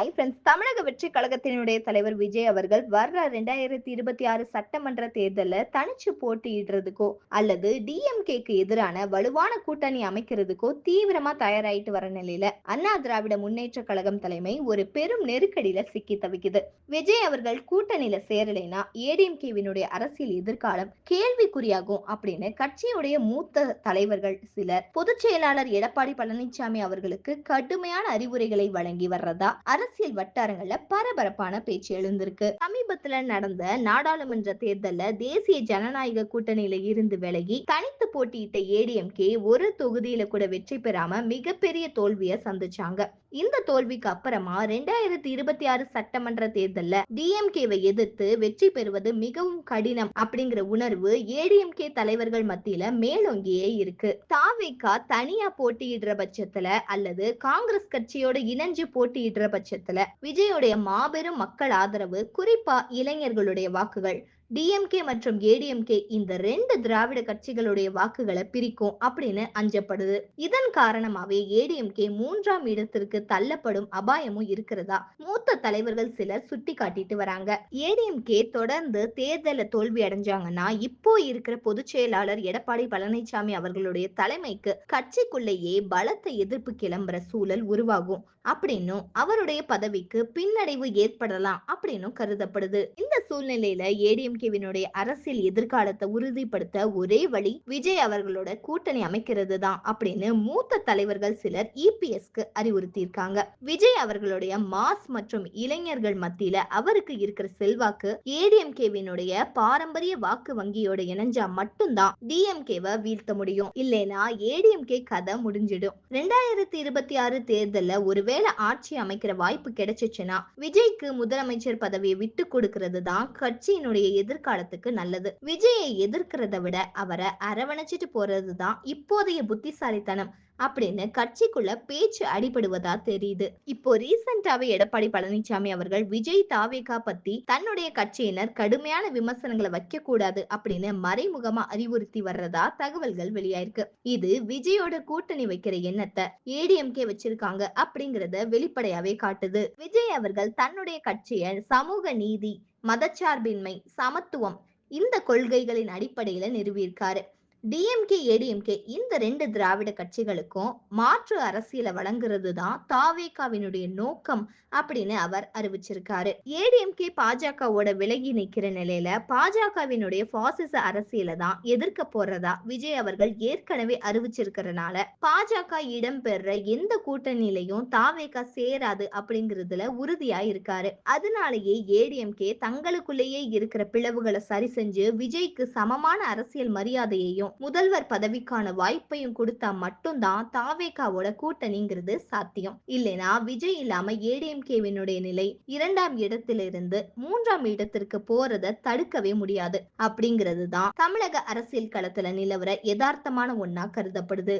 Hi friends தமிழக வெற்றி கழகத்தினுடைய தலைவர் விஜய் அவர்கள் வர்ற ரெண்டாயிரத்தி இருபத்தி ஆறு சட்டமன்ற தேர்தலில் தனிச்சு போட்டியிடுறதுக்கோ அல்லது டிஎம்கேக்கு எதிரான வலுவான கூட்டணி அமைக்கிறதுக்கோ தீவிரமா தயாராயிட்டு வர நிலையில அண்ணா திராவிட முன்னேற்ற கழகம் தலைமை ஒரு பெரும் நெருக்கடியில சிக்கி தவிக்குது. விஜய் அவர்கள் கூட்டணியில சேரலைனா ஏடிஎம்கேவினுடைய அரசியல் எதிர்காலம் கேள்விக்குறியாகும் அப்படின்னு கட்சியுடைய மூத்த தலைவர்கள் சிலர் பொதுச் செயலாளர் எடப்பாடி பழனிசாமி அவர்களுக்கு கடுமையான அறிவுரைகளை வழங்கி வர்றதா? அரசு அரசியல் வட்டாரங்கள்ல பரபரப்பான பேச்சு எழுந்திருக்கு. சமீபத்துல நடந்த நாடாளுமன்ற தேர்தல்ல தேசிய ஜனநாயக கூட்டணியில இருந்து விலகி தனித்து போட்டியிட்ட ஏடிஎம்கே ஒரு தொகுதியில கூட வெற்றி பெறாம மிகப்பெரிய தோல்வியை சந்திச்சாங்க. இந்த தோல்விக்கு அப்புறமா ரெண்டாயிரத்தி இருபத்தி ஆறு சட்டமன்ற தேர்தல்ல டிஎம்கேவை எதிர்த்து வெற்றி பெறுவது மிகவும் கடினம் அப்படிங்கிற உணர்வு ஏடிஎம்கே தலைவர்கள் மத்தியில மேலோங்கியே இருக்கு. தாவேக்கா தனியா போட்டியிடுற பட்சத்துல அல்லது காங்கிரஸ் கட்சியோட இணைஞ்சு போட்டியிடுற பட்சத்துல விஜயோடைய மாபெரும் மக்கள் ஆதரவு குறிப்பா இளைஞர்களுடைய வாக்குகள் டிஎம்கே மற்றும் ஏடிஎம்கே இந்த ரெண்டு திராவிட கட்சிகளுடைய வாக்குகளை பிரிக்கும் அப்படின்னு அஞ்சப்படுது. இதன் காரணமாவே ஏடிஎம்கே மூன்றாம் இடத்திற்கு தள்ளப்படும் அபாயமும் இருக்கிறதா? மூத்த தலைவர்கள் சிலர் சுட்டி காட்டிட்டு வராங்க. ஏடிஎம்கே தொடர்ந்து தேர்தல தோல்வி அடைஞ்சாங்கன்னா இப்போ இருக்கிற பொதுச் செயலாளர் எடப்பாடி பழனிசாமி அவர்களுடைய தலைமைக்கு கட்சிக்குள்ளேயே பலத்த எதிர்ப்பு கிளம்புற சூழல் உருவாகும். அப்படின்னும் அவருடைய பதவிக்கு பின்னடைவு ஏற்படலாம் அப்படின்னும் கருதப்படுது. இந்த சூழ்நிலையில ஏடிஎம்கேவினுடைய அரசியல் எதிர்காலத்தை உறுதிப்படுத்த ஒரே வழி விஜய் அவர்களோட கூட்டணி அமைக்கிறது தான் அப்படின்னு மூத்த தலைவர்கள் சிலர் இபிஎஸ்க்கு அறிவுறுத்தியிருக்காங்க. விஜய் அவர்களுடைய மாஸ் மற்றும் இளைஞர்கள் மத்தியில அவருக்கு இருக்கிற செல்வாக்கு ஏடிஎம்கேவினுடைய பாரம்பரிய வாக்கு வங்கியோட இணைஞ்சா மட்டும்தான் டிஎம்கேவை வீழ்த்த முடியும். இல்லைனா ஏடிஎம்கே கதை முடிஞ்சிடும். ரெண்டாயிரத்தி இருபத்தி ஆறு தேர்தல்ல ஒருவேளை ஆட்சி அமைக்கிற வாய்ப்பு கிடைச்சிச்சுன்னா விஜய்க்கு முதலமைச்சர் பதவியை விட்டு கொடுக்கிறது தான் கட்சியினுடைய எதிர்காலத்துக்கு நல்லது. விஜயை எதிர்க்கிறத விட அவரை அரவணைச்சிட்டு போறது தான் இப்போதைய புத்திசாலித்தனம். அப்படின்னு கட்சிக்குள்ள பேச்சு அடிபடுவதா தெரியுது. இப்போ ரீசெண்டாவே எடப்பாடி பழனிசாமி அவர்கள் விஜய் தாவேகா பத்தி தன்னுடைய கட்சியினர் கடுமையான விமர்சனங்களை வைக்க கூடாது அப்படின்னு மறைமுகமா அறிவுறுத்தி வர்றதா தகவல்கள் வெளியாயிருக்கு. இது விஜயோட கூட்டணி வைக்கிற எண்ணத்தை ஏடிஎம்கே வச்சிருக்காங்க அப்படிங்கறத வெளிப்படையாவே காட்டுது. விஜய் அவர்கள் தன்னுடைய கட்சியை சமூக நீதி மதச்சார்பின்மை சமத்துவம் இந்த கொள்கைகளின் அடிப்படையில நிறுவியிருக்காரு. டிஎம்கே ஏடிஎம்கே இந்த ரெண்டு திராவிட கட்சிகளுக்கும் மாற்று அரசியலை வழங்குறது தான் தாவேகாவினுடைய நோக்கம் அப்படின்னு அவர் அறிவிச்சிருக்காரு. ஏடிஎம்கே பாஜகவோட விலகி நிற்கிற நிலையில பாஜகவினுடைய பாசிச அரசியலை தான் எதிர்க்க போறதா விஜய் அவர்கள் ஏற்கனவே அறிவிச்சிருக்கிறனால பாஜக இடம்பெற எந்த கூட்டணியிலையும் தாவேகா சேராது அப்படிங்கிறதுல உறுதியா இருக்காரு அதனாலேயே ஏடிஎம்கே தங்களுக்குள்ளேயே இருக்கிற பிளவுகளை சரி செஞ்சு விஜய்க்கு சமமான அரசியல் மரியாதையையும் முதல்வர் பதவிக்கான வாய்ப்பையும் கொடுத்தா மட்டும்தான் தாவேகாவோட கூட்டணிங்கிறது சாத்தியம். இல்லைனா விஜய் இல்லாம ஏடிஎம்கேவினுடைய நிலை இரண்டாம் இடத்திலிருந்து மூன்றாம் இடத்திற்கு போறத தடுக்கவே முடியாது. அப்படிங்கிறது தான் தமிழக அரசியல் களத்துல நிலவர யதார்த்தமான ஒன்னா கருதப்படுது.